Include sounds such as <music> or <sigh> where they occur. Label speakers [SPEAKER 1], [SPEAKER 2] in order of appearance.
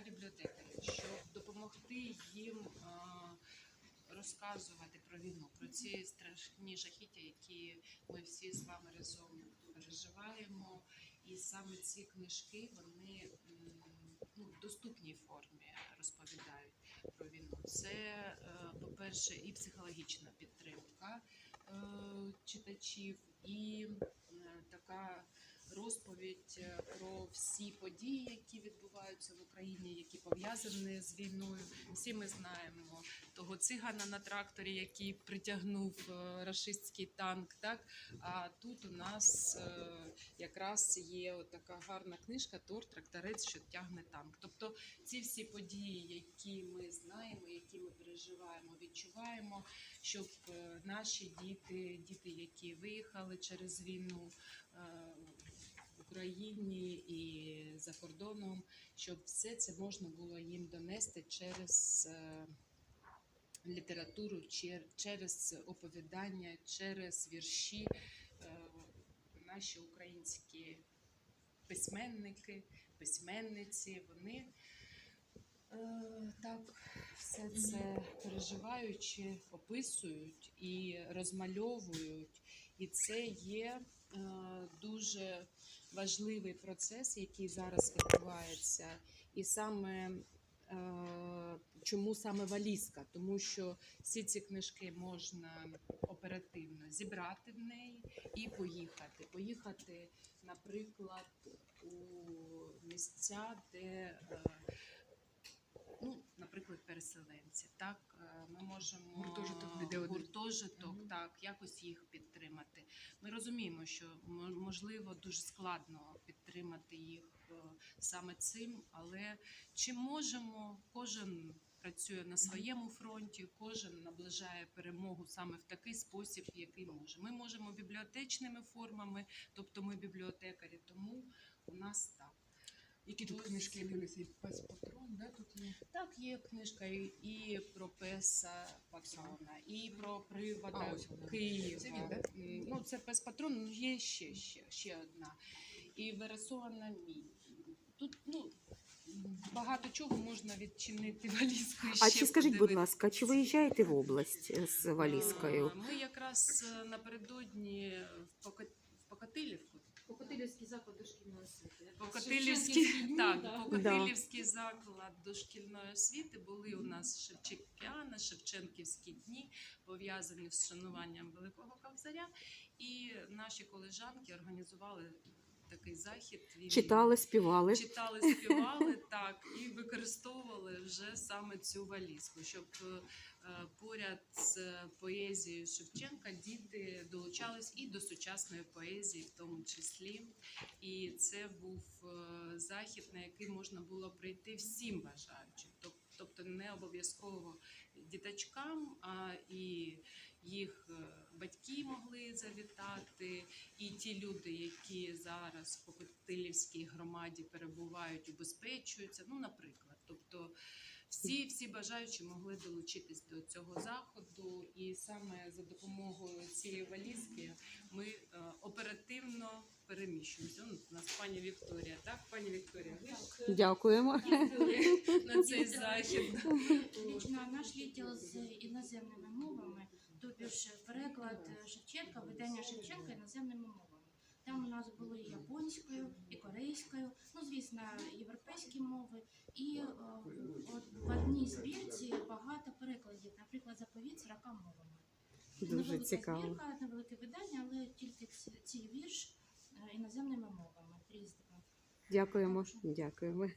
[SPEAKER 1] для бібліотекарів, щоб допомогти їм розказувати про війну, про ці страшні жахіття, які ми всі з вами разом переживаємо. І саме ці книжки вони ну, в доступній формі розповідають про війну. Це, е, по-перше, і психологічна підтримка е, читачів, і е, така розповідь е, про всі події, які відбуваються в Україні, які пов'язані з війною. Всі ми знаємо того цигана на тракторі, який притягнув е, рашистський танк. Так а тут у нас е, якраз є така гарна книжка Тор тракторець, що тягне танк. Тобто ці всі події, які ми знаємо, які ми переживаємо, відчуваємо, щоб наші діти, діти, які виїхали через війну. е, в Україні і за кордоном, щоб все це можна було їм донести через е, літературу, через оповідання, через вірші. Е, Наші українські письменники, письменниці, вони е, так все це переживаючи, описують і розмальовують. І це є е, дуже важливий процес, який зараз відбувається. І саме е, чому саме валізка? Тому що всі ці книжки можна оперативно зібрати в неї і поїхати. Поїхати, наприклад, у місця, де е, ну, наприклад, переселенці. Так, ми можемо
[SPEAKER 2] Гуртожиток де
[SPEAKER 1] гуртожиток. Так, якось їх підтримати. Ми розуміємо, що мо- можливо дуже складно підтримати їх е, саме цим, але чи можемо кожен. Працює на своєму фронті, кожен наближає перемогу саме в такий спосіб, який може. Ми можемо бібліотечними формами, тобто ми бібліотекарі, тому у нас так.
[SPEAKER 2] Які тут книжки дивилися? І пес патрон, да, тут є.
[SPEAKER 1] Книжка і, і про песа патрона, і про привода
[SPEAKER 2] А, ось.
[SPEAKER 1] Києва.
[SPEAKER 2] Це він, да?
[SPEAKER 1] Ну, це пес патрон, ну є ще, ще, ще одна. І вересована мій. Тут ну, багато чого можна відчинити валізкою.
[SPEAKER 3] А
[SPEAKER 1] ще
[SPEAKER 3] чи скажіть, будь ласка, чи виїжджаєте в область е, з валізкою?
[SPEAKER 1] Ми якраз е, напередодні в Пока- Покатилівку
[SPEAKER 4] Покотилівський заклад дошкільної освіти.
[SPEAKER 1] Покотилівський, так,
[SPEAKER 4] да.
[SPEAKER 1] Покотилівський заклад дошкільної освіти були у нас Шевченкіана, Шевченківські дні, пов'язані з шануванням Великого Кавзаря, І наші колежанки організували такий захід. Він-
[SPEAKER 3] Читали, співали?
[SPEAKER 1] Читали, співали <laughs> так і використовували вже саме цю валізку, щоб е, е, поряд з поезією Шевченка діти долучались і до сучасної поезії, в тому числі. І це був е, захід, на який можна було прийти всім бажаючим. Тобто не обов'язково діточкам, а і їх е, батьки могли завітати, і ті люди, які зараз в Покотилівській громаді перебувають, убезпечуються. Ну, наприклад, тобто всі, всі бажаючі могли долучитись до цього заходу, і саме за допомогою цієї валізки ми е, оперативно переміщуємося. Ну, у нас пані Вікторія, так, пані Вікторія, ви
[SPEAKER 3] Дякуємо.
[SPEAKER 1] на цей захід.
[SPEAKER 4] Наш відділ з іноземними тобі переклад Шевченка, видання Шевченка іноземними мовами. Там у нас було і японською, і корейською, ну звісно, європейські мови. І е, от в одній збірці багато перекладів, наприклад, заповіт 40 мовами.
[SPEAKER 3] Дуже
[SPEAKER 4] Невелика
[SPEAKER 3] цікаво.
[SPEAKER 4] збірка, невелике видання, але тільки ці- цей вірш е, іноземними мовами різними.
[SPEAKER 3] Дякуємо. Дякуємо.